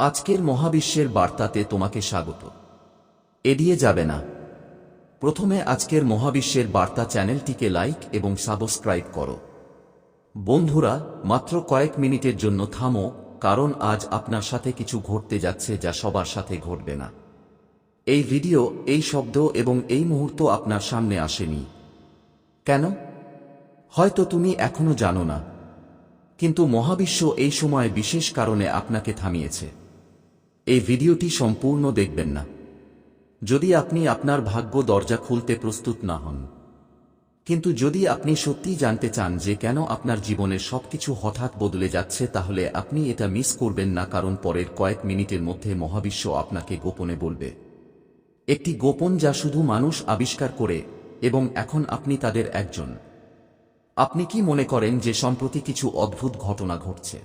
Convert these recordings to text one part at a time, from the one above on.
আজকের মহাবিশ্বের বার্তাতে তোমাকে স্বাগত। এড়িয়ে যাবে না। প্রথমে আজকের মহাবিশ্বের বার্তা চ্যানেলটিকে লাইক এবং সাবস্ক্রাইব করো। বন্ধুরা, মাত্র কয়েক মিনিটের জন্য থামো, কারণ আজ আপনার সাথে কিছু ঘটতে যাচ্ছে যা সবার সাথে ঘটবে না। এই ভিডিও, এই শব্দ এবং এই মুহূর্ত আপনার সামনে আসেনি। কেন? হয়তো তুমি এখনও জানো না। কিন্তু মহাবিশ্ব এই সময় বিশেষ কারণে আপনাকে থামিয়েছে। এই ভিডিওটি সম্পূর্ণ দেখবেন না। যদি আপনি আপনার ভাগ্য দরজা খুলতে প্রস্তুত না হন। কিন্তু যদি আপনি সত্যিই জানতে চান যে কেন আপনার জীবনের সবকিছু হঠাৎ বদলে যাচ্ছে, তাহলে আপনি এটা মিস করবেন না, কারণ পরের কয়েক মিনিটের মধ্যে মহাবিশ্ব আপনাকে গোপনে বলবে। একটি গোপন যা শুধু মানুষ আবিষ্কার করে, এবং এখন আপনি তাদের একজন। আপনি কি মনে করেন যে সম্প্রতি কিছু অদ্ভুত ঘটনা ঘটছে?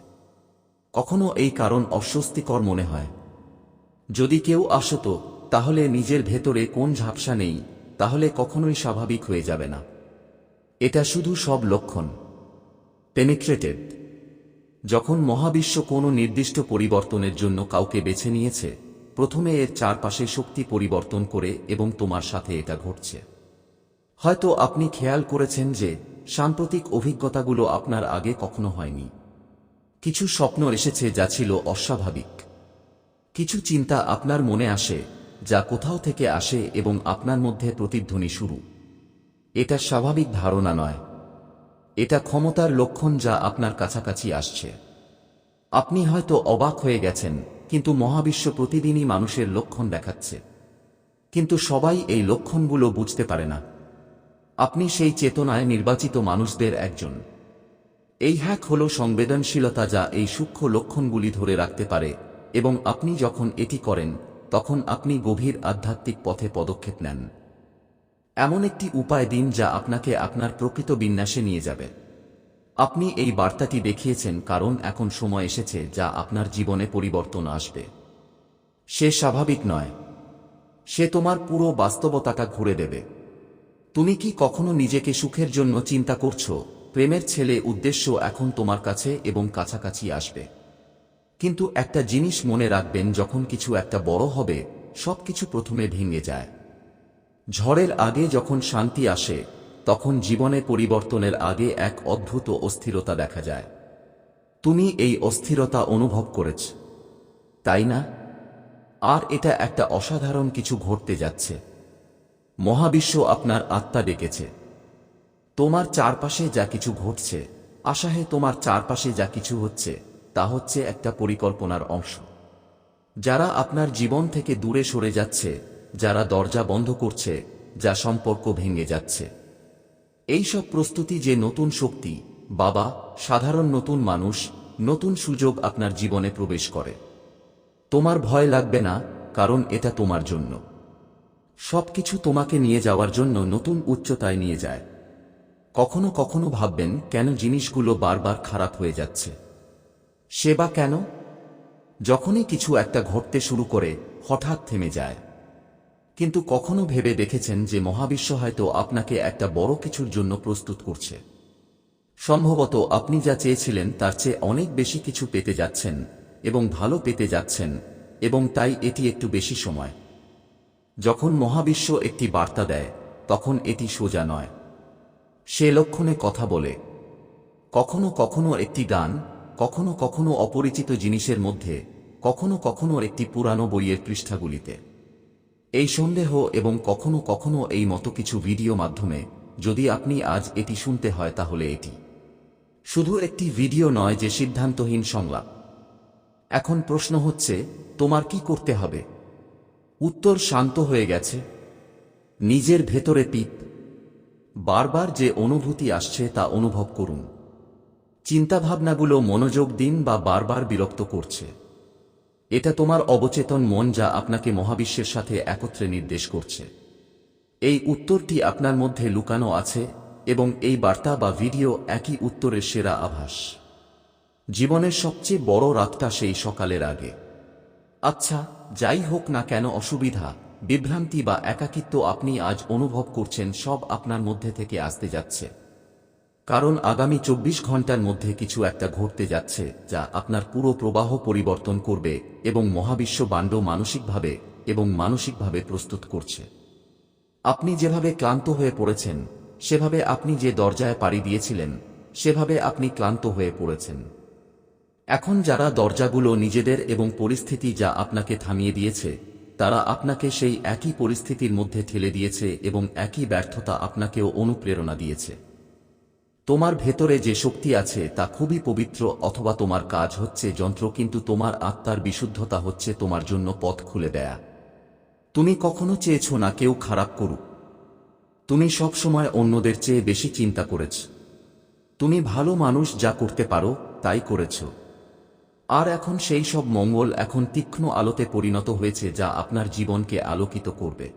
কখনো এই কারণ অস্বস্তিকর মনে হয়? যদি কেউ আসত, তাহলে নিজের ভেতরে কোন ঝাপসা নেই, তাহলে কখনোই স্বাভাবিক হয়ে যাবে না। এটা শুধু সব লক্ষণ। পেনিট্রেটেড যখন মহাবিশ্ব কোনো নির্দিষ্ট পরিবর্তনের জন্য কাউকে বেছে নিয়েছে, প্রথমে এর চারপাশে শক্তি পরিবর্তন করে এবং তোমার সাথে এটা ঘটছে। হয়তো আপনি খেয়াল করেছেন যে, সাম্প্রতিক অভিজ্ঞতাগুলো আপনার আগে কখনো হয়নি। কিছু স্বপ্ন এসেছে যা ছিল অস্বাভাবিক। কিছু চিন্তা আপনার মনে আসে, যা কোথাও থেকে আসে এবং আপনার মধ্যে প্রতিধ্বনি শুরু। এটা স্বাভাবিক ধারণা নয়। এটা ক্ষমতার লক্ষণ যা আপনার কাছাকাছি আসছে। আপনি হয়তো অবাক হয়ে গেছেন, কিন্তু মহাবিশ্ব প্রতিদিনই মানুষের লক্ষণ দেখাচ্ছে। কিন্তু সবাই এই লক্ষণগুলো বুঝতে পারে না। আপনি সেই চেতনায় নির্বাচিত মানুষদের একজন। এই হ্যাক হল সংবেদনশীলতা যা এই সূক্ষ্ম লক্ষণগুলি ধরে রাখতে পারে এবং আপনি যখন এটি করেন, তখন আপনি গভীর আধ্যাত্মিক পথে পদক্ষেপ নেন। এমন একটি উপায় দিন যা আপনাকে আপনার প্রকৃত বিন্যাসে নিয়ে যাবে। আপনি এই বার্তাটি দেখিয়েছেন কারণ এখন সময় এসেছে যা আপনার জীবনে পরিবর্তন আসবে। সে স্বাভাবিক নয়। সে তোমার পুরো বাস্তবতাটা ঘুরে দেবে। তুমি কি কখনো নিজেকে সুখের জন্য চিন্তা করছ? প্রেমের ছেলে উদ্দেশ্য এখন তোমার কাছে এবং কাছাকাছি আসবে। কিন্তু একটা জিনিস মনে রাখবেন, যখন কিছু একটা বড় হবে, সবকিছু প্রথমে ভেঙে যায়। ঝড়ের আগে যখন শান্তি আসে, তখন জীবনে পরিবর্তনের আগে এক অদ্ভুত অস্থিরতা দেখা যায়। তুমি এই অস্থিরতা অনুভব করেছ, তাই না? আর এটা একটা অসাধারণ কিছু ঘটতে যাচ্ছে। মহাবিশ্ব আপনার আত্মা ডেকেছে। তোমার চারপাশে যা কিছু ঘটছে, আশাহে তোমার চারপাশে যা কিছু হচ্ছে তা হচ্ছে একটা পরিকল্পনার অংশ। যারা আপনার জীবন থেকে দূরে সরে যাচ্ছে, যারা দরজা বন্ধ করছে, যা সম্পর্ক ভেঙে যাচ্ছে। এই সব প্রস্তুতি যে নতুন শক্তি, বাবা, সাধারণ নতুন মানুষ, নতুন সুযোগ আপনার জীবনে প্রবেশ করে। তোমার ভয় লাগবে না, কারণ এটা তোমার জন্য। সবকিছু তোমাকে নিয়ে যাওয়ার জন্য নতুন উচ্চতায় নিয়ে যায়। কখনো কখনো ভাববেন, কেন জিনিসগুলো বারবার খারাপ হয়ে যাচ্ছে? সেবা কেন? যখনই কিছু একটা ঘটতে শুরু করে, হঠাৎ থেমে যায়। কিন্তু কখনো ভেবে দেখেছেন যে মহাবিশ্ব হয়তো আপনাকে একটা বড় কিছুর জন্য প্রস্তুত করছে। সম্ভবত আপনি যা চেয়েছিলেন তার চেয়ে অনেক বেশি কিছু পেতে যাচ্ছেন এবং ভালো পেতে যাচ্ছেন এবং তাই এটি একটু বেশি সময়। যখন মহাবিশ্ব একটি বার্তা দেয়, তখন এটি সোজা নয়। সে লক্ষণে কথা বলে, কখনো কখনো একটি গান কখনো কখনো অপরিচিত জিনিসের মধ্যে, কখনো কখনো একটি পুরানো বইয়ের পৃষ্ঠাগুলিতে। এই সন্দেহ এবং কখনো কখনো এই মতো কিছু ভিডিও মাধ্যমে, যদি আপনি আজ এটি শুনতে হয় তাহলে এটি। শুধু একটি ভিডিও নয় যে সিদ্ধান্তহীন সংলাপ। এখন প্রশ্ন হচ্ছে, তোমার কি করতে হবে? উত্তর শান্ত হয়ে গেছে। নিজের ভেতরে পিপ বারবার যে অনুভূতি আসছে তা অনুভব করুন। চিন্তাভাবনাগুলো মনোযোগ দিন বা বারবার বিরক্ত করছে। এটা তোমার অবচেতন মন যা আপনাকে মহাবিশ্বের সাথে একত্রে নির্দেশ করছে। এই উত্তরটি আপনার মধ্যে লুকানো আছে এবং এই বার্তা বা ভিডিও একই উত্তরের সেরা আভাস। জীবনের সবচেয়ে বড় রাতটা সেই সকালের আগে। আচ্ছা যাই হোক না কেন অসুবিধা, বিভ্রান্তি বা একাকিত্ব আপনি আজ অনুভব করছেন সব আপনার মধ্যে থেকে আসতে যাচ্ছে। কারণ আগামী চব্বিশ ঘণ্টার মধ্যে কিছু একটা ঘটতে যাচ্ছে যা আপনার পুরো প্রবাহ পরিবর্তন করবে এবং মহাবিশ্ব বাণ্ড মানসিকভাবে এবং মানসিকভাবে প্রস্তুত করছে। আপনি যেভাবে ক্লান্ত হয়ে পড়েছেন, সেভাবে আপনি যে দরজায় পাড়ি দিয়েছিলেন, সেভাবে আপনি ক্লান্ত হয়ে পড়েছেন। এখন যারা দরজাগুলো নিজেদের এবং পরিস্থিতি যা আপনাকে থামিয়ে দিয়েছে, তারা আপনাকে সেই একই পরিস্থিতির মধ্যে ঠেলে দিয়েছে এবং একই ব্যর্থতা আপনাকেও অনুপ্রেরণা দিয়েছে। তোমার ভেতরে যে শক্তি আছে তা খুবই পবিত্র অথবা তোমার কাজ হচ্ছে যন্ত্র, কিন্তু তোমার আত্মার বিশুদ্ধতা হচ্ছে তোমার জন্য পথ খুলে দেয়া। তুমি কখনো চেয়েছ না কেউ খারাপ করুক। তুমি সবসময় অন্যদের চেয়ে বেশি চিন্তা করেছ। তুমি ভালো মানুষ যা করতে পারো, তাই করেছ। আর এখন সেই সব মঙ্গল এখন তীক্ষ্ণ আলোতে পরিণত হয়েছে যা আপনার জীবনকে আলোকিত করবে।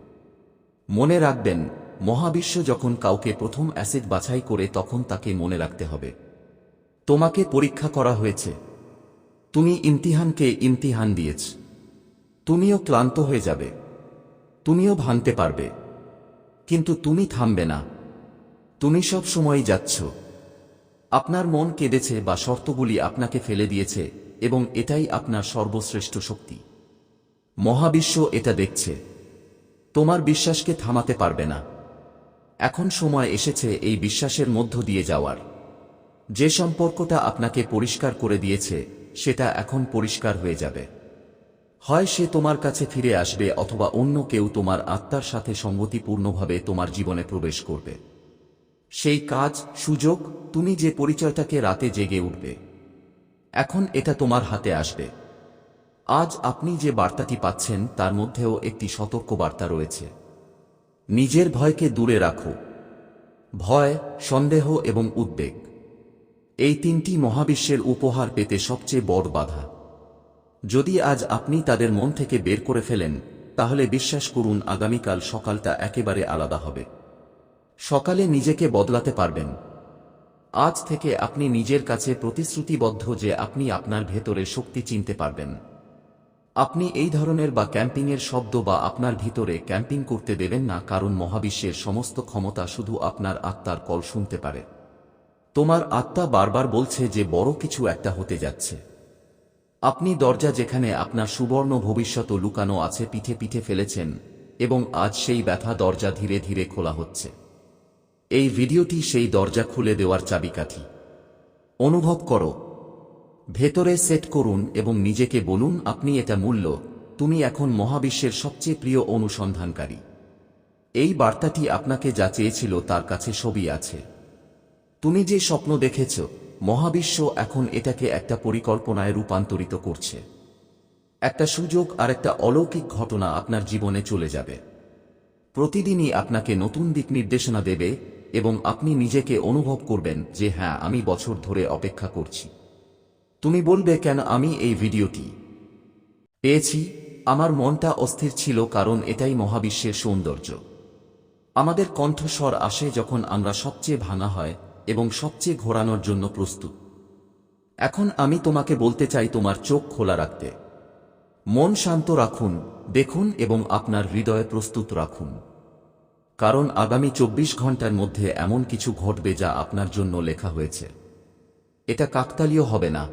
মনে রাখবেন মহাবিশ্ব যখন কাউকে প্রথম অ্যাসিড বাছাই করে তখন তাকে মনে রাখতে হবে। তোমাকে পরীক্ষা করা হয়েছে। তুমি ইমতিহানকে ইমতিহান দিয়েছ। তুমিও ক্লান্ত হয়ে যাবে। তুমিও ভাঙতে পারবে। কিন্তু তুমি থামবে না। তুমি সব সময় যাচ্ছ। আপনার মন কেঁদেছে বা শর্তগুলি আপনাকে ফেলে দিয়েছে এবং এটাই আপনার সর্বশ্রেষ্ঠ শক্তি। মহাবিশ্ব এটা দেখছে। তোমার বিশ্বাসকে থামাতে পারবে না। এখন সময় এসেছে এই বিশ্বাসের মধ্য দিয়ে যাওয়ার। যে সম্পর্কটা আপনাকে পরিষ্কার করে দিয়েছে, সেটা এখন পরিষ্কার হয়ে যাবে। হয় সে তোমার কাছে ফিরে আসবে অথবা অন্য কেউ তোমার আত্মার সাথে সঙ্গতিপূর্ণভাবে তোমার জীবনে প্রবেশ করবে। সেই কাজ, সুযোগ, তুমি যে পরিচয়টাকে রাতে জেগে উঠবে। এখন এটা তোমার হাতে আসবে। আজ আপনি যে বার্তাটি পাচ্ছেন, তার মধ্যেও একটি সতর্ক বার্তা রয়েছে। নিজের ভয়কে দূরে রাখো। ভয়, সন্দেহ এবং উদ্বেগ। এই তিনটি মহাবিশ্বের উপহার পেতে সবচেয়ে বড় বাধা। যদি আজ আপনি তাদের মন থেকে বের করে ফেলেন, তাহলে বিশ্বাস করুন আগামীকাল সকালটা একেবারে আলাদা হবে। সকালে নিজেকে বদলাতে পারবেন। আজ থেকে আপনি নিজের কাছে প্রতিশ্রুতিবদ্ধ যে আপনি আপনার ভেতরে শক্তি চিনতে পারবেন। আপনি এই ধরনের বা ক্যাম্পিংয়ের শব্দ বা আপনার ভিতরে ক্যাম্পিং করতে দেবেন না, কারণ মহাবিশ্বের সমস্ত ক্ষমতা শুধু আপনার আত্মার কল শুনতে পারে। তোমার আত্মা বারবার বলছে যে বড় কিছু একটা হতে যাচ্ছে। আপনি দরজা যেখানে আপনার সুবর্ণ ভবিষ্যৎ লুকানো আছে পিঠে পিঠে ফেলেছেন, এবং আজ সেই ব্যথা দরজা ধীরে ধীরে খোলা হচ্ছে। এই ভিডিওটি সেই দরজা খুলে দেওয়ার চাবিকাঠি। অনুভব করো ভেতরে সেট করুন এবং নিজেকে বলুন, আপনি এটা মূল্য। তুমি এখন মহাবিশ্বের সবচেয়ে প্রিয় অনুসন্ধানকারী। এই বার্তাটি আপনাকে যা চেয়েছিল তার কাছে ছবি আছে। তুমি যে স্বপ্ন দেখেছ, মহাবিশ্ব এখন এটাকে একটা পরিকল্পনায় রূপান্তরিত করছে। একটা সুযোগ আর একটা অলৌকিক ঘটনা আপনার জীবনে চলে যাবে। প্রতিদিনই আপনাকে নতুন দিক নির্দেশনা দেবে এবং আপনি নিজেকে অনুভব করবেন যে হ্যাঁ আমি বছর ধরে অপেক্ষা করছি। তুমি বলবে কেন আমি এই ভিডিওটি? পেয়েছি। আমার মনটা অস্থির ছিল কারণ এটাই মহাবিশ্বের সৌন্দর্য। আমাদের কণ্ঠস্বর আসে যখন আমরা সবচেয়ে ভাঙা হয় এবং সবচেয়ে ঘোরানোর জন্য প্রস্তুত। এখন আমি তোমাকে বলতে চাই তোমার চোখ খোলা রাখতে। মন শান্ত রাখুন, দেখুন এবং আপনার হৃদয় প্রস্তুত রাখুন। কারণ আগামী চব্বিশ ঘণ্টার মধ্যে এমন কিছু ঘটবে যা আপনার জন্য লেখা হয়েছে। এটা কাকতালীয় হবে না।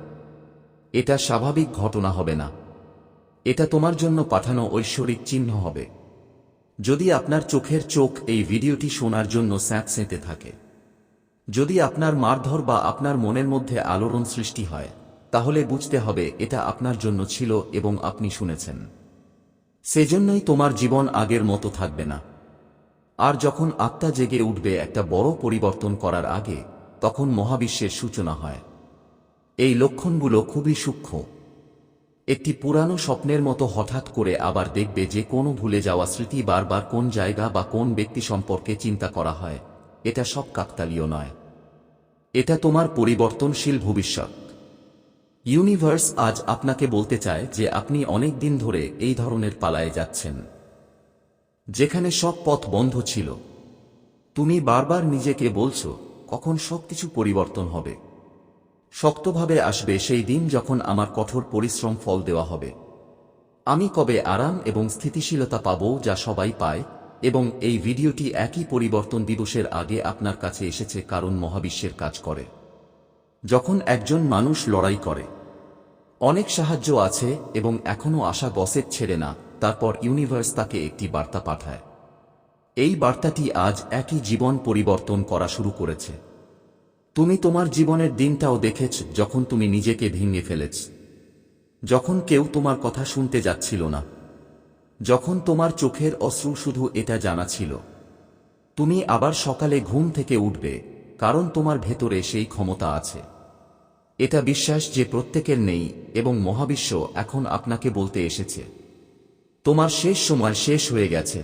এটা স্বাভাবিক ঘটনা হবে না। এটা তোমার জন্য পাঠানো ঐশ্বরিক চিহ্ন হবে। যদি আপনার চোখের চোখ এই ভিডিওটি শোনার জন্য স্যাঁতসেঁতে থাকে। যদি আপনার মারধর বা আপনার মনের মধ্যে আলোড়ন সৃষ্টি হয়, তাহলে বুঝতে হবে এটা আপনার জন্য ছিল এবং আপনি শুনেছেন। সেজন্যই তোমার জীবন আগের মতো থাকবে না। আর যখন আত্মা জেগে উঠবে একটা বড় পরিবর্তন করার আগে, তখন মহাবিশ্বের সূচনা হয়। এই লক্ষণগুলো খুবই সূক্ষ্ম। একটি পুরানো স্বপ্নের মতো হঠাৎ করে আবার দেখবে যে কোনো ভুলে যাওয়া স্মৃতি বারবার কোন জায়গা বা কোন ব্যক্তি সম্পর্কে চিন্তা করা হয়। এটা সব কাকতালীয় নয়। এটা তোমার পরিবর্তনশীল ভবিষ্যৎ। ইউনিভার্স আজ আপনাকে বলতে চায় যে আপনি অনেক দিন ধরে এই ধরনের পালায় যাচ্ছেন। যেখানে সব পথ বন্ধ ছিল। তুমি বারবার নিজেকে বলছো, কখন সবকিছু পরিবর্তন হবে। শক্তভাবে আসবে সেই দিন যখন আমার কঠোর পরিশ্রম ফল দেওয়া হবে। আমি কবে আরাম এবং স্থিতিশীলতা পাব যা সবাই পায়, এবং এই ভিডিওটি একই পরিবর্তন দিবসের আগে আপনার কাছে এসেছে কারণ মহাবিশ্বের কাজ করে। যখন একজন মানুষ লড়াই করে। অনেক সাহায্য আছে এবং এখনও আশা গসের ছেড়ে না, তারপর ইউনিভার্স তাকে একটি বার্তা পাঠায়। এই বার্তাটি আজ একই জীবন পরিবর্তন করা শুরু করেছে। তুমি তোমার জীবনের দিনটাও দেখেছ যখন তুমি নিজেকে ভেঙে ফেলেছ। যখন কেউ তোমার কথা শুনতে যাচ্ছিল না। যখন তোমার চোখের অশ্রু শুধু এটা জানা ছিল। তুমি আবার সকালে ঘুম থেকে উঠবে, কারণ তোমার ভেতরে সেই ক্ষমতা আছে। এটা বিশ্বাস যে প্রত্যেকের নেই এবং মহাবিশ্ব এখন আপনাকে বলতে এসেছে। তোমার শেষ সময় শেষ হয়ে গেছে।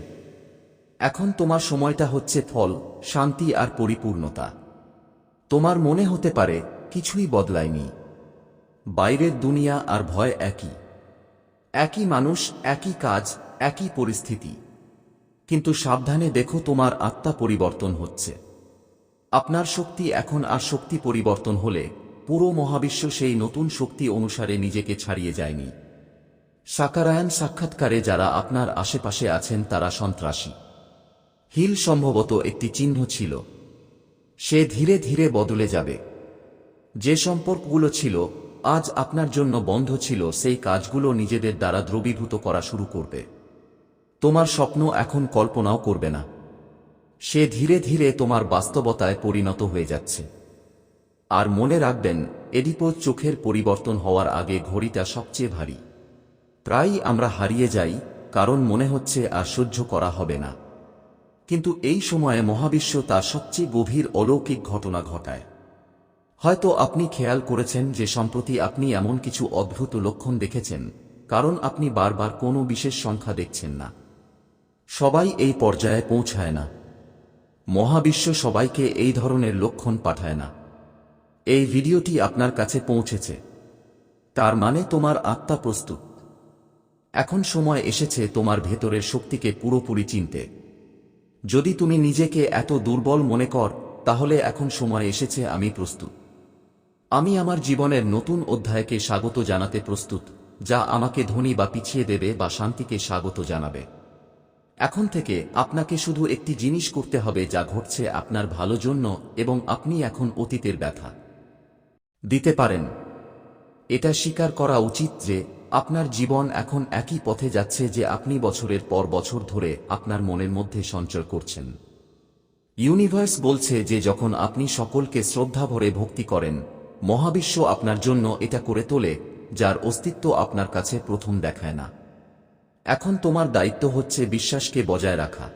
এখন তোমার সময়টা হচ্ছে ফল, শান্তি আর পরিপূর্ণতা। তোমার মনে হতে পারে কিছুই বদলায়নি। বাইরের দুনিয়া আর ভয় একই। একই মানুষ, একই কাজ, একই পরিস্থিতি। কিন্তু সাবধানে দেখো তোমার আত্মা পরিবর্তন হচ্ছে। আপনার শক্তি এখন আর শক্তি পরিবর্তন হলে পুরো মহাবিশ্ব সেই নতুন শক্তি অনুসারে নিজেকে ছাড়িয়ে যায়নি। সাকারায়ণ সাক্ষাৎকারে যারা আপনার আশেপাশে আছেন তারা সন্ত্রাসী। হিল সম্ভবত একটি চিহ্ন ছিল। সে ধীরে ধীরে বদলে যাবে। যে সম্পর্কগুলো ছিল, আজ আপনার জন্য বন্ধ ছিল, সেই কাজগুলো নিজেদের দ্বারা দ্রবীভূত করা শুরু করবে। তোমার স্বপ্ন এখন কল্পনাও করবে না। সে ধীরে ধীরে তোমার বাস্তবতায় পরিণত হয়ে যাচ্ছে। আর মনে রাখবেন, এডিপোর চোখের পরিবর্তন হওয়ার আগে ঘড়িটা সবচেয়ে ভারী। প্রায়ই আমরা হারিয়ে যাই, কারণ মনে হচ্ছে আর সহ্য করা হবে না। কিন্তু এই সময়ে মহাবিশ্ব তার সবচেয়ে গভীর অলৌকিক ঘটনা ঘটায়। হয়তো আপনি খেয়াল করেছেন যে সম্প্রতি আপনি এমন কিছু অদ্ভুত লক্ষণ দেখেছেন, কারণ আপনি বারবার কোনো বিশেষ সংখ্যা দেখছেন না। সবাই এই পর্যায়ে পৌঁছায় না। মহাবিশ্ব সবাইকে এই ধরনের লক্ষণ পাঠায় না। এই ভিডিওটি আপনার কাছে পৌঁছেছে। তার মানে তোমার আত্মা প্রস্তুত। এখন সময় এসেছে তোমার ভেতরের শক্তিকে পুরোপুরি চিনতে। যদি তুমি নিজেকে এত দুর্বল মনে কর, তাহলে এখন সময় এসেছে আমি প্রস্তুত। আমি আমার জীবনের নতুন অধ্যায়কে স্বাগত জানাতে প্রস্তুত, যা আমাকে ধনী বা পিছিয়ে দেবে বা শান্তিকে স্বাগত জানাবে। এখন থেকে আপনাকে শুধু একটি জিনিস করতে হবে যা ঘটছে আপনার ভালো জন্য এবং আপনি এখন অতীতের ব্যথা। দিতে পারেন, এটা স্বীকার করা উচিত যে আপনার জীবন এখন একই পথে যাচ্ছে যে আপনি বছরের পর বছর ধরে আপনার মনের মধ্যে সঞ্চয় করছেন। ইউনিভার্স বলছে যে যখন আপনি সকলকে শ্রদ্ধা ভরে ভক্তি করেন, মহাবিশ্ব আপনার জন্য এটা করে তোলে, যার অস্তিত্ব আপনার কাছে প্রথম দেখায় না। এখন তোমার দায়িত্ব হচ্ছে বিশ্বাসকে বজায় রাখা।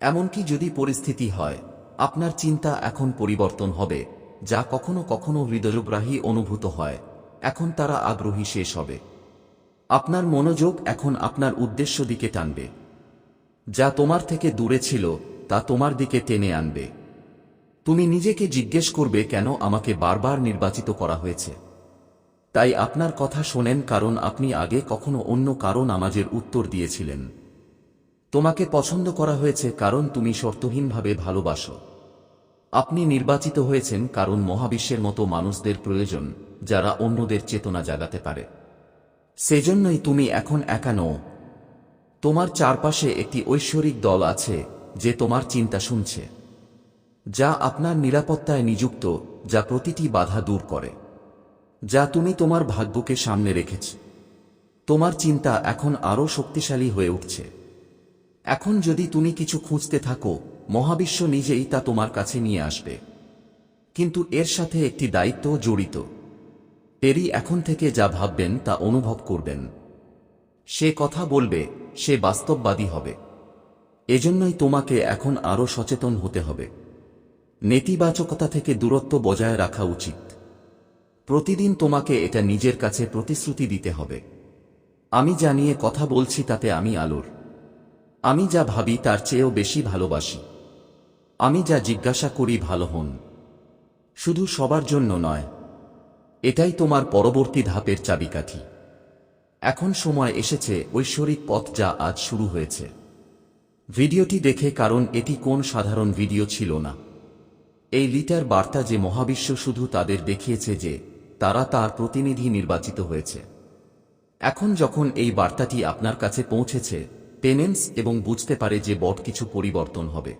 এমনকি যদি পরিস্থিতি হয়, আপনার চিন্তা এখন পরিবর্তন হবে, যা কখনো কখনো হৃদয়গ্রাহী অনুভূত হয়, এখন তারা আগ্রহী শেষ হবে। আপনার মনোযোগ এখন আপনার উদ্দেশ্য দিকে টানবে। যা তোমার থেকে দূরে ছিল, তা তোমার দিকে টেনে আনবে। তুমি নিজেকে জিজ্ঞেস করবে, কেন আমাকে বারবার নির্বাচিত করা হয়েছে? তাই আপনার কথা শোনেন, কারণ আপনি আগে কখনো অন্য কারও নামাজের উত্তর দিয়েছিলেন। তোমাকে পছন্দ করা হয়েছে কারণ তুমি শর্তহীনভাবে ভালোবাসো। আপনি নির্বাচিত হয়েছেন কারণ মহাবিশ্বের মতো মানুষদের প্রয়োজন, যারা অন্যদের চেতনা জাগাতে পারে। সেজন্যই তুমি এখন একা নও। তোমার চারপাশে একটি ঐশ্বরিক দল আছে যে তোমার চিন্তা শুনছে, যা আপনার নিরাপত্তায় নিযুক্ত, যা প্রতিটি বাধা দূর করে, যা তুমি তোমার ভাগ্যকে সামনে রেখেছ। তোমার চিন্তা এখন আরও শক্তিশালী হয়ে উঠছে। এখন যদি তুমি কিছু খুঁজতে থাকো, মহাবিশ্ব নিজেই তা তোমার কাছে নিয়ে আসবে। কিন্তু এর সাথে একটি দায়িত্ব জড়িত। পেরি এখন থেকে যা ভাববেন তা অনুভব করবেন। সে কথা বলবে, সে বাস্তববাদী হবে। এজন্যই তোমাকে এখন আরও সচেতন হতে হবে। নেতিবাচকতা থেকে দূরত্ব বজায় রাখা উচিত। প্রতিদিন তোমাকে এটা নিজের কাছে প্রতিশ্রুতি দিতে হবে। আমি যা নিয়ে কথা বলছি তাতে আমি আলোর। আমি যা ভাবি তার চেয়েও বেশি ভালোবাসি। আমি যা জিজ্ঞাসা করি ভালো হন। শুধু সবার জন্য নয় এটাই তোমার পরবর্তী ধাপের চাবিকাঠি। এখন সময় এসেছে ঐশ্বরিক পথ যা আজ শুরু হয়েছে। ভিডিওটি দেখে কারণ এটি কোন সাধারণ ভিডিও ছিল না। এই লিটার বার্তা যে মহাবিশ্ব শুধু তাদের দেখিয়েছে যে, তারা তার প্রতিনিধি নির্বাচিত হয়েছে। এখন যখন এই বার্তাটি আপনার কাছে পৌঁছেছে পেনেন্স এবং বুঝতে পারে যে বট কিছু পরিবর্তন হবে।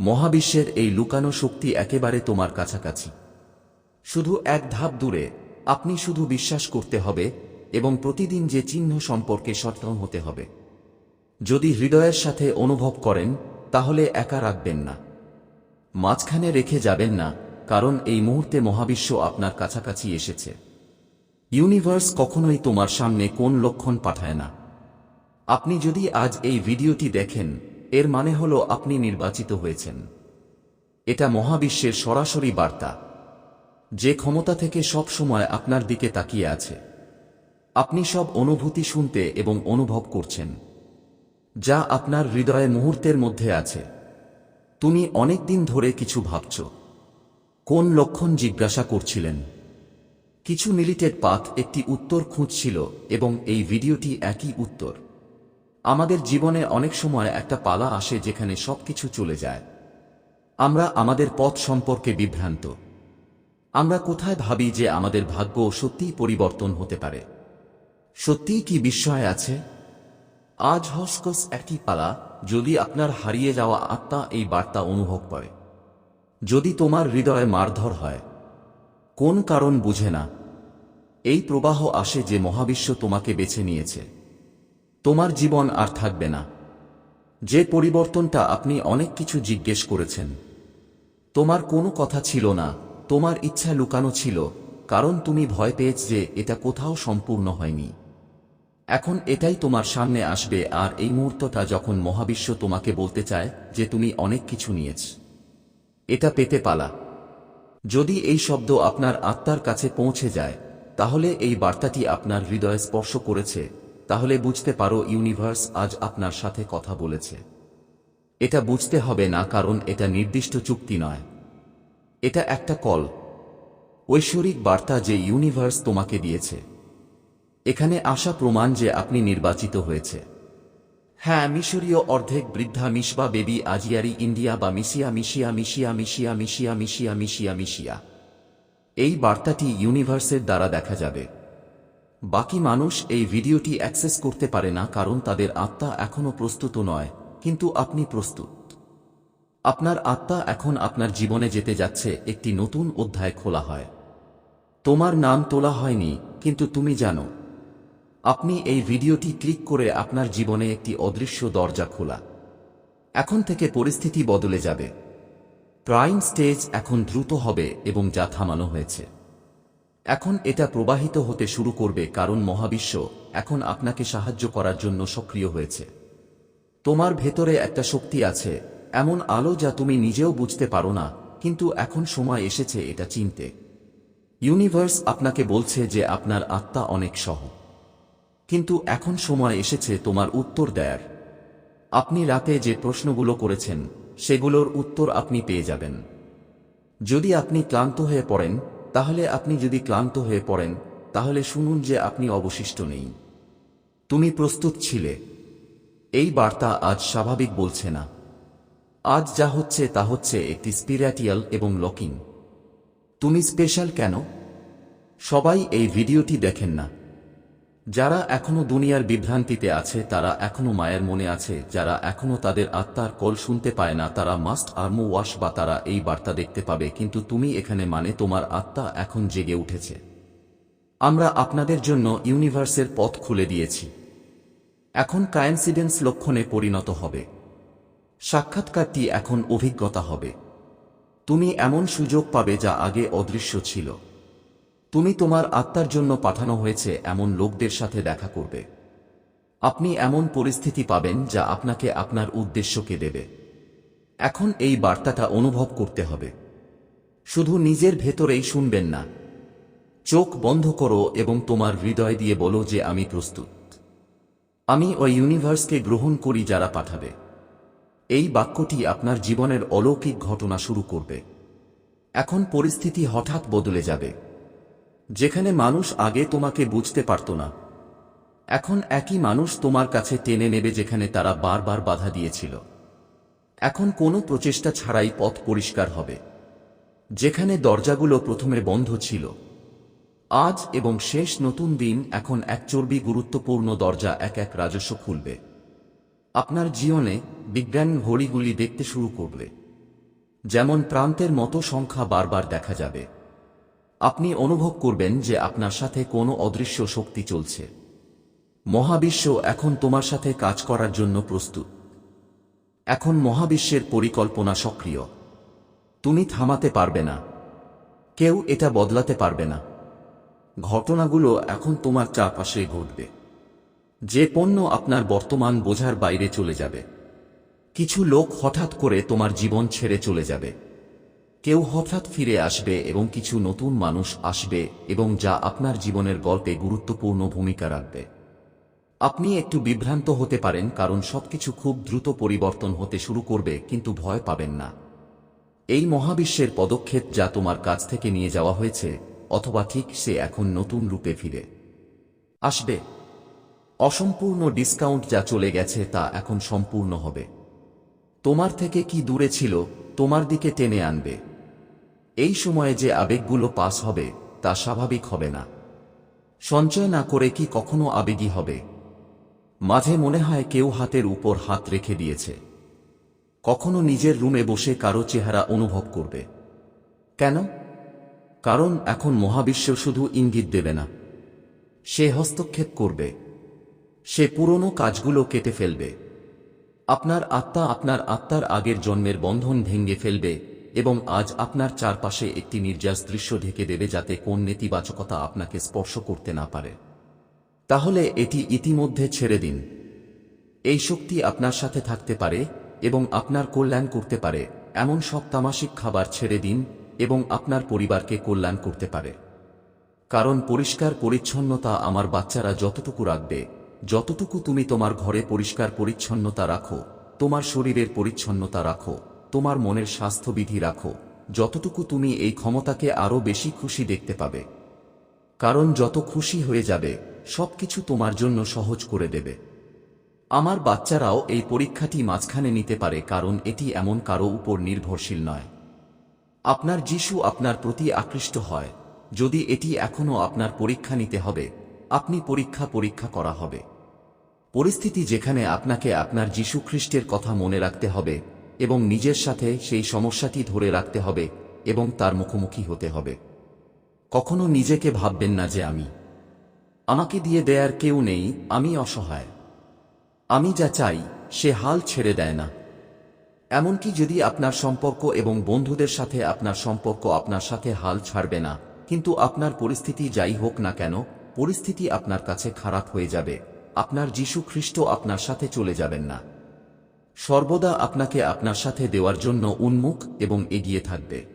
মহাবিশ্বের এই লুকানো শক্তি একেবারে তোমার কাছাকাছি। শুধু এক ধাপ দূরে, আপনি শুধু বিশ্বাস করতে হবে এবং প্রতিদিন যে চিহ্ন সম্পর্কে সচেতন হতে হবে। যদি হৃদয়ের সাথে অনুভব করেন, তাহলে একা রাখবেন না। মাঝখানে রেখে যাবেন না, কারণ এই মুহূর্তে মহাবিশ্ব আপনার কাছাকাছি এসেছে। ইউনিভার্স কখনোই তোমার সামনে কোন লক্ষণ পাঠায় না। আপনি যদি আজ এই ভিডিওটি দেখেন, এর মানে হল আপনি নির্বাচিত হয়েছেন। এটা মহাবিশ্বের সরাসরি বার্তা। যে ক্ষমতা থেকে সব সময় আপনার দিকে তাকিয়ে আছে। আপনি সব অনুভূতি শুনতে এবং অনুভব করছেন। যা আপনার হৃদয়ে মুহূর্তের মধ্যে আছে। তুমি অনেক দিন ধরে কিছু ভাবছ। কোন লক্ষণ জিজ্ঞাসা করছিলেন? কিছু মিলিটেড পাথ একটি উত্তর খুঁজছিল এবং এই ভিডিওটি একই উত্তর। আমাদের জীবনে অনেক সময় একটা পালা আসে যেখানে সবকিছু চলে যায়। আমরা আমাদের পথ সম্পর্কে বিভ্রান্ত। আমরা কোথায় ভাবি যে আমাদের ভাগ্য সত্যিই পরিবর্তন হতে পারে? সত্যিই কি বিস্ময় আছে? আজ হসকস একটি পালা, যদি আপনার হারিয়ে যাওয়া আত্মা এই বার্তা অনুভব করে। যদি তোমার হৃদয়ে মারধর হয়, কোন কারণ বুঝে না। এই প্রবাহ আসে যে মহাবিশ্ব তোমাকে বেছে নিয়েছে। তোমার জীবন আর থাকবে না। যে পরিবর্তনটা আপনি অনেক কিছু জিজ্ঞেস করেছেন, তোমার কোনো কথা ছিল না। তোমার ইচ্ছা লুকানো ছিল, কারণ তুমি ভয় পেয়েছ যে এটা কোথাও সম্পূর্ণ হয়নি। এখন এটাই তোমার সামনে আসবে, আর এই মুহূর্তটা যখন মহাবিশ্ব তোমাকে বলতে চায় যে তুমি অনেক কিছু নিয়েছ। এটা পেতে পালা। যদি এই শব্দ আপনার আত্মার কাছে পৌঁছে যায়, তাহলে এই বার্তাটি আপনার হৃদয়ে স্পর্শ করেছে, তাহলে বুঝতে পারো ইউনিভার্স আজ আপনার সাথে কথা বলেছে। এটা বুঝতে হবে না, কারণ এটা নির্দিষ্ট চুক্তি নয়। এটা একটা কল। ঐশ্বরিক বার্তা যে ইউনিভার্স তোমাকে দিয়েছে। এখানে আসা প্রমাণ যে আপনি নির্বাচিত হয়েছে। হ্যাঁ মিশরীয় অর্ধেক বৃদ্ধা মিশবা বেবি আজিয়ারি ইন্ডিয়া বা মিশিয়া মিশিয়া মিশিয়া মিশিয়া মিশিয়া মিশিয়া মিশিয়া মিশিয়া। এই বার্তাটি ইউনিভার্সের দ্বারা দেখা যাবে। বাকি মানুষ এই ভিডিওটি অ্যাক্সেস করতে পারে না কারণ তাদের আত্মা এখনও প্রস্তুত নয়, কিন্তু আপনি প্রস্তুত। আপনার আত্মা এখন আপনার জীবনে যেতে যাচ্ছে, একটি নতুন অধ্যায় খোলা হয়। তোমার নাম তোলা হয়নি, কিন্তু তুমি জানো। আপনি এই ভিডিওটি ক্লিক করে আপনার জীবনে একটি অদৃশ্য দরজা খোলা। এখন থেকে পরিস্থিতি বদলে যাবে। প্রাইম স্টেজ এখন দ্রুত হবে এবং যা থামানো হয়েছে। এখন এটা প্রবাহিত হতে শুরু করবে কারণ মহাবিশ্ব এখন আপনাকে সাহায্য করার জন্য সক্রিয় হয়েছে। তোমার ভেতরে একটা শক্তি আছে এমন আলো যা তুমি নিজেও বুঝতে পারো না, কিন্তু এখন সময় এসেছে এটা চিনতে। ইউনিভার্স আপনাকে বলছে যে আপনার আত্মা অনেক সহ। কিন্তু এখন সময় এসেছে তোমার উত্তর দেয়ার। আপনি রাতে যে প্রশ্নগুলো করেছেন, সেগুলোর উত্তর আপনি পেয়ে যাবেন। যদি আপনি ক্লান্ত হয়ে পড়েন, তাহলে আপনি যদি ক্লান্ত হয়ে পড়েন, তাহলে শুনুন যে আপনি অবশিষ্ট নেই। তুমি প্রস্তুত ছিলে। এই বার্তা আজ স্বাভাবিক বলছে না। আজ যা হচ্ছে তা হচ্ছে একটি স্পিরিটিয়াল এবং লকিং। তুমি স্পেশাল কেন? সবাই এই ভিডিওটি দেখেন না। যারা এখনও দুনিয়ার বিভ্রান্তিতে আছে, তারা এখনও মায়ের মনে আছে, যারা এখনও তাদের আত্মার কল শুনতে পায় না, তারা মাস্ট আর্মো ওয়াশ বা তারা এই বার্তা দেখতে পাবে, কিন্তু তুমি এখানে মানে তোমার আত্মা এখন জেগে উঠেছে। আমরা আপনাদের জন্য ইউনিভার্সের পথ খুলে দিয়েছি। এখন কায়েন্সিডেন্স লক্ষণে পরিণত হবে। সাক্ষাৎকারটি এখন অভিজ্ঞতা হবে। তুমি এমন সুযোগ পাবে যা আগে অদৃশ্য ছিল। তুমি তোমার আত্মার জন্য পাঠানো হয়েছে এমন লোকদের সাথে দেখা করবে। আপনি এমন পরিস্থিতি পাবেন যা আপনাকে আপনার উদ্দেশ্যকে দেবে। এখন এই বার্তাটা অনুভব করতে হবে। শুধু নিজের ভেতরেই শুনবেন না। চোখ বন্ধ করো এবং তোমার হৃদয় দিয়ে বলো যে আমি প্রস্তুত। আমি ওই ইউনিভার্সকে গ্রহণ করি যারা পাঠাবে। এই বাক্যটি আপনার জীবনের অলৌকিক ঘটনা শুরু করবে। এখন পরিস্থিতি হঠাৎ বদলে যাবে। যেখানে মানুষ আগে তোমাকে বুঝতে পারত না, এখন একই মানুষ তোমার কাছে টেনে নেবে যেখানে তারা বারবার বাধা দিয়েছিল। এখন কোনো প্রচেষ্টা ছাড়াই পথ পরিষ্কার হবে, যেখানে দরজাগুলো প্রথমে বন্ধ ছিল। আজ এবং শেষ নতুন দিন এখন এক চর্বি গুরুত্বপূর্ণ দরজা এক এক রাজস্ব খুলবে। আপনার জীবনে বিজ্ঞান ঘড়িগুলি দেখতে শুরু করবে। যেমন প্রান্তের মতো সংখ্যা বারবার দেখা যাবে। আপনি অনুভব করবেন যে আপনার সাথে কোনো অদৃশ্য শক্তি চলছে। মহাবিশ্ব এখন তোমার সাথে কাজ করার জন্য প্রস্তুত। এখন মহাবিশ্বের পরিকল্পনা সক্রিয়। তুমি থামাতে পারবে না। কেউ এটা বদলাতে পারবে না। ঘটনাগুলো এখন তোমার চারপাশে ঘটবে। যে পণ্য আপনার বর্তমান বোঝার বাইরে চলে যাবে। কিছু লোক হঠাৎ করে তোমার জীবন ছেড়ে চলে যাবে। কেউ হঠাৎ ফিরে আসবে এবং কিছু নতুন মানুষ আসবে এবং যা আপনার জীবনের গল্পে গুরুত্বপূর্ণ ভূমিকা রাখবে। আপনি একটু বিভ্রান্ত হতে পারেন কারণ সবকিছু খুব দ্রুত পরিবর্তন হতে শুরু করবে, কিন্তু ভয় পাবেন না। এই মহাবিশ্বের পদক্ষেপ যা তোমার কাছ থেকে নিয়ে যাওয়া হয়েছে, অথবা ঠিক সে এখন নতুন রূপে ফিরে আসবে। অসম্পূর্ণ ডিসকাউন্ট যা চলে গেছে তা এখন সম্পূর্ণ হবে। তোমার থেকে কি দূরে ছিল, তোমার দিকে টেনে আনবে। এই সময়ে যে আবেগগুলো পাস হবে, তা স্বাভাবিক হবে না। সঞ্চয় না করে কি কখনো আবেগী হবে? মাঝে মনে হয় কেউ হাতের উপর হাত রেখে দিয়েছে। কখনো নিজের রুমে বসে কারও চেহারা অনুভব করবে। কেন? কারণ এখন মহাবিশ্ব শুধু ইঙ্গিত দেবে না। সে হস্তক্ষেপ করবে। সে পুরনো কাজগুলো কেটে ফেলবে। আপনার আত্মা আপনার আত্মার আগের জন্মের বন্ধন ভেঙে ফেলবে এবং আজ আপনার চারপাশে একটি নির্যাস দৃশ্য ঢেকে দেবে যাতে কোন নেতিবাচকতা আপনাকে স্পর্শ করতে না পারে। তাহলে এটি ইতিমধ্যে ছেড়ে দিন। এই শক্তি আপনার সাথে থাকতে পারে এবং আপনার কল্যাণ করতে পারে। এমন সব তামাসিক খাবার ছেড়ে দিন এবং আপনার পরিবারকে কল্যাণ করতে পারে। কারণ পরিষ্কার পরিচ্ছন্নতা আমার বাচ্চারা যতটুকু রাখবে যতটুকু তুমি তোমার ঘরে পরিষ্কার পরিচ্ছন্নতা রাখো, তোমার শরীরের পরিচ্ছন্নতা রাখো, তোমার মনের স্বাস্থ্যবিধি রাখো, যতটুকু তুমি এই ক্ষমতাকে আরও বেশি খুশি দেখতে পাবে। কারণ যত খুশি হয়ে যাবে, সবকিছু তোমার জন্য সহজ করে দেবে। আমার বাচ্চারাও এই পরীক্ষাটি মাঝখানে নিতে পারে কারণ এটি এমন কারও উপর নির্ভরশীল নয়। আপনার যিশু আপনার প্রতি আকৃষ্ট হয়। যদি এটি এখনও আপনার পরীক্ষা নিতে হবে, আপনি পরীক্ষা পরীক্ষা করা হবে। পরিস্থিতি যেখানে আপনাকে আপনার যীশু খ্রিস্টের কথা মনে রাখতে হবে এবং নিজের সাথে সেই সমস্যাটি ধরে রাখতে হবে এবং তার মুখোমুখি হতে হবে। কখনো নিজেকে ভাববেন না যে আমি, আমাকে দিয়ে দেয়ার কেউ নেই, আমি অসহায়। আমি যা চাই, সে হাল ছেড়ে দেয় না। এমনকি যদি আপনার সম্পর্ক এবং বন্ধুদের সাথে আপনার সম্পর্ক আপনার সাথে হাল ছাড়বে না, কিন্তু আপনার পরিস্থিতি যাই হোক না কেন, পরিস্থিতি আপনার কাছে খারাপ হয়ে যাবে। আপনার যীশু খ্রিস্ট আপনার সাথে চলে যাবেন না। সর্বদা আপনাকে আপনার সাথে দেওয়ার জন্য উন্মুখ এবং এগিয়ে থাকবে।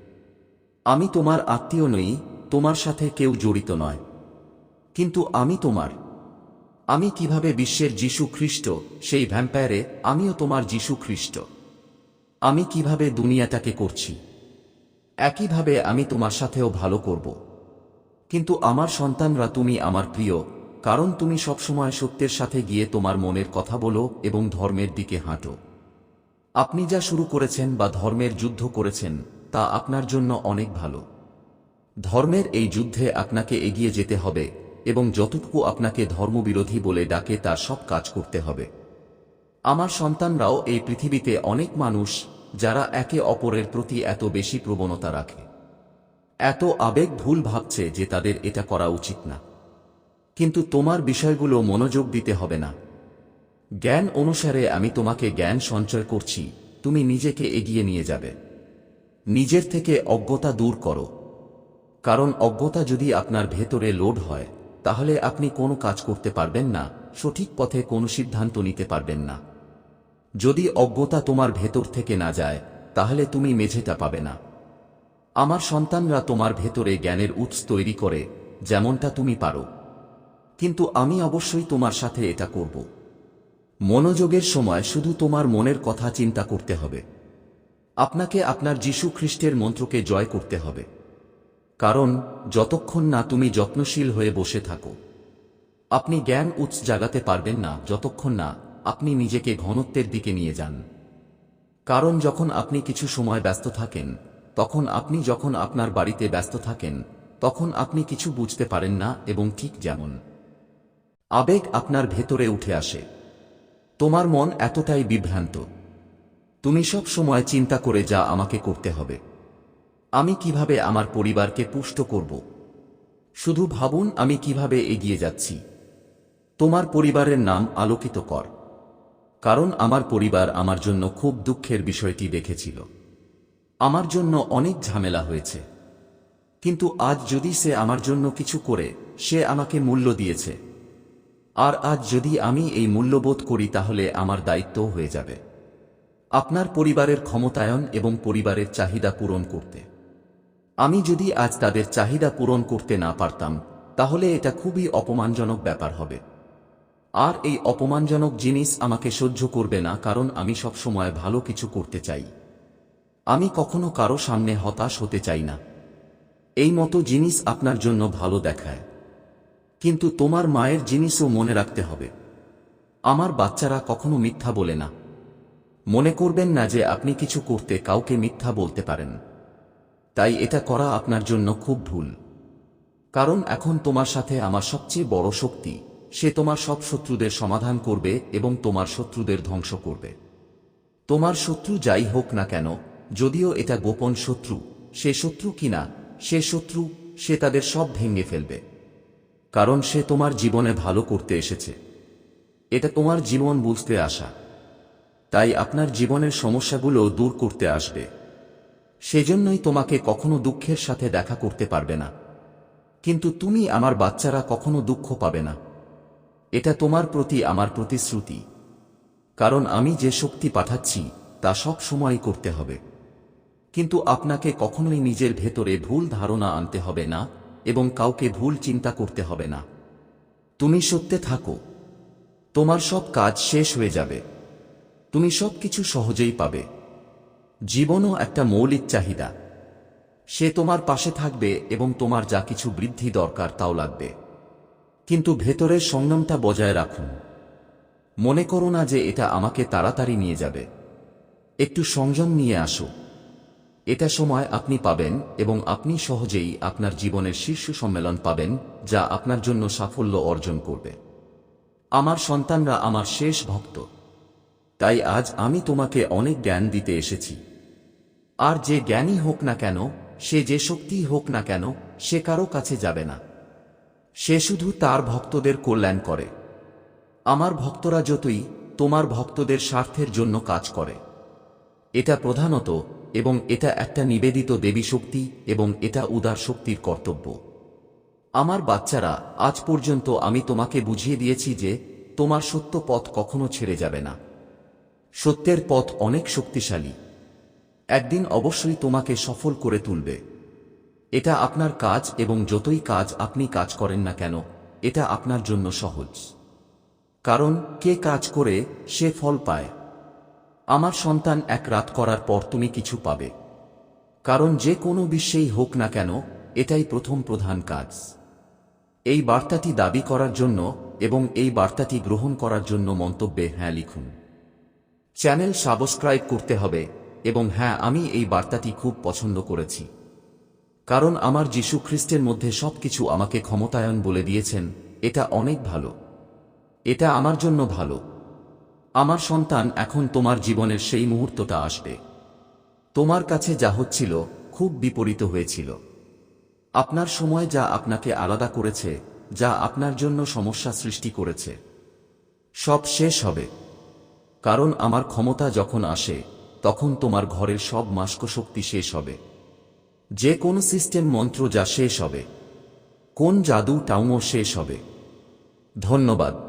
আমি তোমার আত্মীয় নই, তোমার সাথে কেউ জড়িত নয়। কিন্তু আমি তোমার। আমি কীভাবে বিশ্বের যীশু খ্রিস্ট, সেই ভ্যাম্পায়ারে আমিও তোমার যীশু খ্রিস্ট। আমি কীভাবে দুনিয়াটাকে করছি। একইভাবে আমি তোমার সাথেও ভালো করব। কিন্তু আমার সন্তানরা তুমি আমার প্রিয় কারণ তুমি সবসময় সত্যের সাথে গিয়ে তোমার মনের কথা বলো এবং ধর্মের দিকে হাঁটো। আপনি যা শুরু করেছেন বা ধর্মের যুদ্ধ করেছেন, তা আপনার জন্য অনেক ভালো। ধর্মের এই যুদ্ধে আপনাকে এগিয়ে যেতে হবে এবং যতটুকু আপনাকে ধর্মবিরোধী বলে ডাকে তার সব কাজ করতে হবে। আমার সন্তানরাও এই পৃথিবীতে অনেক মানুষ যারা একে অপরের প্রতি এত বেশি প্রবণতা রাখে। এত আবেগ ভুল ভাবছে যে তাদের এটা করা উচিত না। কিন্তু তোমার বিষয়গুলো মনোযোগ দিতে হবে না। জ্ঞান অনুসারে আমি তোমাকে জ্ঞান সঞ্চয় করছি, তুমি নিজেকে এগিয়ে নিয়ে যাবে। নিজের থেকে অজ্ঞতা দূর করো। কারণ অজ্ঞতা যদি আপনার ভেতরে লোড হয়, তাহলে আপনি কোনো কাজ করতে পারবেন না, সঠিক পথে কোনো সিদ্ধান্ত নিতে পারবেন না। যদি অজ্ঞতা তোমার ভেতর থেকে না যায়, তাহলে তুমি মেঝেটা পাবে না। আমার সন্তানরা তোমার ভেতরে জ্ঞানের উৎস তৈরি করে, যেমনটা তুমি পারো। কিন্তু আমি অবশ্যই তোমার সাথে এটা করব। মনোযোগের সময় শুধু তোমার মনের কথা চিন্তা করতে হবে। আপনাকে আপনার যীশু খ্রিস্টের মন্ত্রকে জয় করতে হবে। কারণ, যতক্ষণ না তুমি যত্নশীল হয়ে বসে থাকো, আপনি জ্ঞান উৎস জাগাতে পারবেন না, যতক্ষণ না আপনি নিজেকে ঘনত্বের দিকে নিয়ে যান। কারণ যখন আপনি কিছু সময় ব্যস্ত থাকেন, তখন আপনি যখন আপনার বাড়িতে ব্যস্ত থাকেন, তখন আপনি কিছু বুঝতে পারেন না এবং ঠিক যেমন। আবেগ আপনার ভেতরে উঠে আসে। তোমার মন এতটাই বিভ্রান্ত। তুমি সব সময় চিন্তা করে যা আমাকে করতে হবে। আমি কীভাবে আমার পরিবারকে পুষ্ট করব? শুধু ভাবুন আমি কীভাবে এগিয়ে যাচ্ছি। তোমার পরিবারের নাম আলোকিত কর। কারণ আমার পরিবার আমার জন্য খুব দুঃখের বিষয়টি দেখেছিল। আমার জন্য অনেক ঝামেলা হয়েছে। কিন্তু আজ যদি সে আমার জন্য কিছু করে, সে আমাকে মূল্য দিয়েছে। আর আজ যদি আমি এই মূল্যবোধ করি, তাহলে আমার দায়িত্ব হয়ে যাবে। আপনার পরিবারের ক্ষমতায়ন এবং পরিবারের চাহিদা পূরণ করতে। আমি যদি আজ তাদের চাহিদা পূরণ করতে না পারতাম, তাহলে এটা খুবই অপমানজনক ব্যাপার হবে। আর এই অপমানজনক জিনিস আমাকে সহ্য করবে না, কারণ আমি সবসময় ভালো কিছু করতে চাই। আমি কখনো কারও সামনে হতাশ হতে চাই না। এই মতো জিনিস আপনার জন্য ভালো দেখায়। কিন্তু তোমার মায়ের জিনিসও মনে রাখতে হবে। আমার বাচ্চারা কখনো মিথ্যা বলে না। মনে করবেন না যে আপনি কিছু করতে কাউকে মিথ্যা বলতে পারেন। তাই এটা করা আপনার জন্য খুব ভুল। কারণ এখন তোমার সাথে আমার সবচেয়ে বড় শক্তি, সে তোমার সব শত্রুদের সমাধান করবে এবং তোমার শত্রুদের ধ্বংস করবে। তোমার শত্রু যাই হোক না কেন, যদিও এটা গোপন শত্রু, সে শত্রু কিনা, সে শত্রু, সে তাদের সব ভেঙে ফেলবে। কারণ সে তোমার জীবনে ভালো করতে এসেছে। এটা তোমার জীবন বুঝতে আসা। তাই আপনার জীবনের সমস্যাগুলো দূর করতে আসবে। সেজন্যই তোমাকে কখনো দুঃখের সাথে দেখা করতে পারবে না। কিন্তু তুমি আমার বাচ্চারা কখনো দুঃখ পাবে না। এটা তোমার প্রতি আমার প্রতিশ্রুতি। কারণ আমি যে শক্তি পাঠাচ্ছি, তা সব সময় করতে হবে। কিন্তু আপনাকে কখনোই নিজের ভেতরে ভুল ধারণা আনতে হবে না। এবং কাউকে ভুল চিন্তা করতে হবে না। তুমি সত্যে থাকো। তোমার সব কাজ শেষ হয়ে যাবে। তুমি সব কিছু সহজেই পাবে। জীবনও একটা মৌলিক চাহিদা। সে তোমার পাশে থাকবে এবং তোমার যা কিছু বৃদ্ধি দরকার তাও লাগবে। কিন্তু ভেতরের সংযমটা বজায় রাখুন। মনে করো না যে এটা আমাকে তাড়াতাড়ি নিয়ে যাবে। একটু সংযম নিয়ে আসো। এটা সময় আপনি পাবেন এবং আপনি সহজেই আপনার জীবনের শীর্ষ সম্মেলন পাবেন, যা আপনার জন্য সাফল্য অর্জন করবে। আমার সন্তানরা আমার শেষ ভক্ত। তাই আজ আমি তোমাকে অনেক জ্ঞান দিতে এসেছি। আর যে জ্ঞানী হোক না কেন, সে যে শক্তিই হোক না কেন, সে কারও কাছে যাবে না। সে শুধু তার ভক্তদের কল্যাণ করে। আমার ভক্তরা যতই তোমার ভক্তদের স্বার্থের জন্য কাজ করে। এটা প্রধানত এবং এটা একটা নিবেদিত দেবী শক্তি এবং এটা উদার শক্তির কর্তব্য। আমার বাচ্চারা, আজ পর্যন্ত আমি তোমাকে বুঝিয়ে দিয়েছি যে তোমার সত্য পথ কখনো ছেড়ে যাবে না। সত্যের পথ অনেক শক্তিশালী। একদিন অবশ্যই তোমাকে সফল করে তুলবে। এটা আপনার কাজ এবং যতই কাজ আপনি কাজ করেন না কেন, এটা আপনার জন্য সহজ। কারণ কে কাজ করে, সে ফল পায়। আমার সন্তান এক রাত করার পর তুমি কিছু পাবে। কারণ যে কোনো বিশ্বেই হোক না কেন, এটাই প্রথম প্রধান কাজ। এই বার্তাটি দাবি করার জন্য এবং এই বার্তাটি গ্রহণ করার জন্য মন্তব্যে হ্যাঁ লিখুন। চ্যানেল সাবস্ক্রাইব করতে হবে এবং হ্যাঁ আমি এই বার্তাটি খুব পছন্দ করেছি। কারণ আমার যীশু খ্রিস্টের মধ্যে সবকিছু আমাকে ক্ষমতায়ন বলে দিয়েছেন, এটা অনেক ভালো। এটা আমার জন্য ভালো। আমার সন্তান এখন তোমার জীবনের সেই মুহূর্তটা আসবে। তোমার কাছে যা হচ্ছিল, খুব বিপরীত হয়েছিল। আপনার সময় যা আপনাকে আলাদা করেছে, যা আপনার জন্য সমস্যা সৃষ্টি করেছে, সব শেষ হবে। কারণ আমার ক্ষমতা যখন আসে, তখন তোমার ঘরের সব মাস্ক শক্তি শেষ হবে। যে কোন সিস্টেম মন্ত্র যা শেষ হবে, কোন জাদু টাউমও শেষ হবে। ধন্যবাদ।